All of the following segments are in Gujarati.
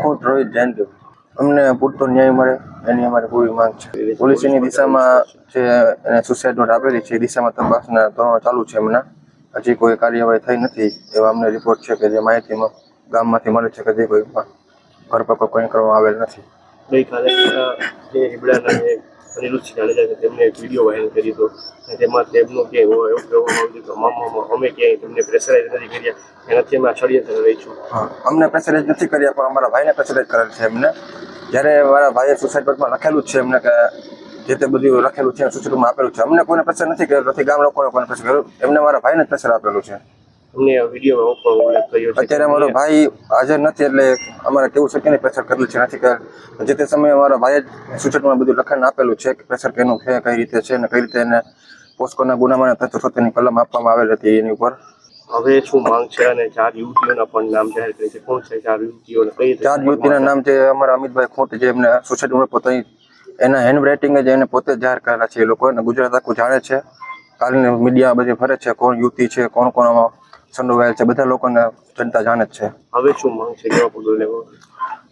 ખોટ રોહિત જયંતિ અમને પૂરતો ન્યાય મળે એની અમારી પૂરી માંગ છે. પોલીસની દિશામાં જે એને સુસાઇડ નોટ આપેલી છે એ દિશામાં તપાસના ધોરણો ચાલુ છે એમના. હજી કોઈ કાર્યવાહી થઈ નથી એવા અમને રિપોર્ટ છે કે જે માહિતીમાં ગામમાંથી મળે છે કે જે કોઈ ઘરપકડ કંઈ કોઈ કરવામાં આવેલ નથી. ગઈકાલે જે હિબડાના જે અનિરુદ્ધ જાડેજા છે તેમને એક વીડિયો વાયરલ કરી હતો તેમાં તેમનું ક્યાંય હોય એવું કહેવામાં આવ્યું કે મામા અમે ક્યાંય તેમને પ્રેશરાઇઝ નથી કર્યા. એનાથી અમે ષડયંત્ર રહી છું. અમને પ્રેશરાઇઝ નથી કર્યા, પણ અમારા ભાઈને પ્રેશરાઇઝ કરેલ છે એમને. જ્યારે મારા ભાઈએ સુસાઇડ નોટમાં લખેલું જ છે એમને કે જે તે બધું લખેલું છે સુસાઇડમાં આપેલું છે. અમને કોઈને પ્રેશર નથી કર્યું, નથી ગામ લોકોને કોઈને પ્રેશર કર્યું. એમને મારા ભાઈને પ્રેશર આપેલું છે. અમને વિડીયોમાં પણ ઉલ્લેખ કર્યો છે. અત્યારે અમારો ભાઈ હાજર નથી એટલે અમારે કેવું છે કે નહીં પ્રેશર કરેલું છે નથી કે જે તે સમયે અમારા ભાઈએ જ સૂચનમાં બધું લખાણ આપેલું છે કે પ્રેશર કેનું છે કઈ રીતે છે અને કઈ રીતે એને પોસ્કોના ગુનામાં ત્રણસો સત્તરની કલમ આપવામાં આવેલ હતી એની ઉપર. હવે શું માંગ છે અને ચાર યુવતીઓના પણ નામ જાહેર કરી છે? કોણ છે ચાર યુવતીઓને? કઈ ચાર યુવતીના નામ છે અમારા અમિતભાઈ ખોટ જે એમને સોસાયટીમાં પોતાની પોતે એના હેન્ડ રાઇટિંગ જ એને પોતે જાહેર કરેલા છે એ લોકો. અને ગુજરાત આખું જાણે છે. કાલની મીડિયા બધી ફરે છે કોણ યુવતી છે કોણ કોણ સંડોવાયેલ છે બધા લોકોને જનતા જાણે જ છે. હવે શું માંગ છે? કેવા પગલું લેવો?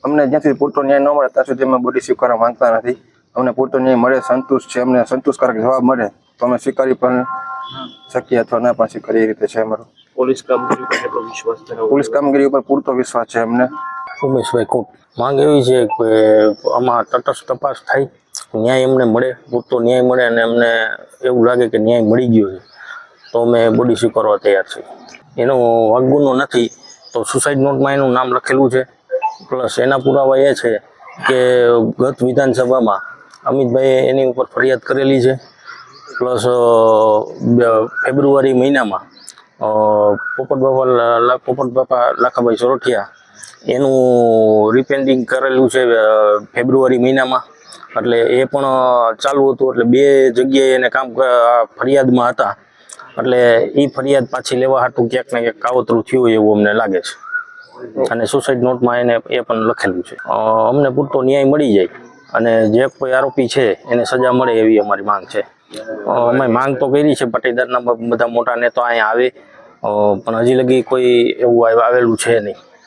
અમને જ્યાં સુધી પૂરતો ન્યાય ન મળે ત્યાં સુધી અમે બોડી સ્વીકારવા માંગતા નથી. અમને પૂરતો ન્યાય મળે સંતુષ્ટ છે અમને સંતોષકારક જવાબ મળે તો અમે સ્વીકારી પણ શકીએ અથવા ના પણ સ્વીકારીએ એ રીતે છે અમારો. પોલીસ કામગીરી ઉપર વિશ્વાસ પોલીસ કામગીરી ઉપર પૂરતો વિશ્વાસ છે અમને. ઉમેશભાઈ કોટ માંગ એવી છે કે આમાં તટસ્થ તપાસ થાય ન્યાય એમને મળે પૂરતો ન્યાય મળે અને એમને એવું લાગે કે ન્યાય મળી ગયો છે. તો અમે બોડી સ્વીકારવા તૈયાર છીએ. એનો વાગગુનો નથી, તો સુસાઇડ નોટમાં એનું નામ લખેલું છે. પ્લસ એના પુરાવા એ છે કે ગત વિધાનસભામાં અમિતભાઈએ એની ઉપર ફરિયાદ કરેલી છે. પ્લસ ફેબ્રુઆરી મહિનામાં પોપટ બાપા પોપટ બાપા લાખાભાઈ સોરઠિયા એનું રિપેન્ડિંગ કરેલું છે ફેબ્રુઆરી મહિનામાં. એટલે એ પણ ચાલુ હતું, એટલે બે જગ્યાએ એને કામ ફરિયાદમાં હતા. એટલે એ ફરિયાદ પાછી લેવા હાટું ક્યાંક ને ક્યાંક કાવતરું થયું એવું અમને લાગે છે. અને સુસાઇડ નોટમાં એને એ પણ લખેલું છે. અમને પૂરતો ન્યાય મળી જાય અને જે કોઈ આરોપી છે એને સજા મળે એવી અમારી માંગ છે. અમે માંગ તો કરી છે, પાટીદારના બધા મોટા નેતા અહીંયા આવે. પણ હજી લગી કોઈ એવું આવેલું છે નહીં.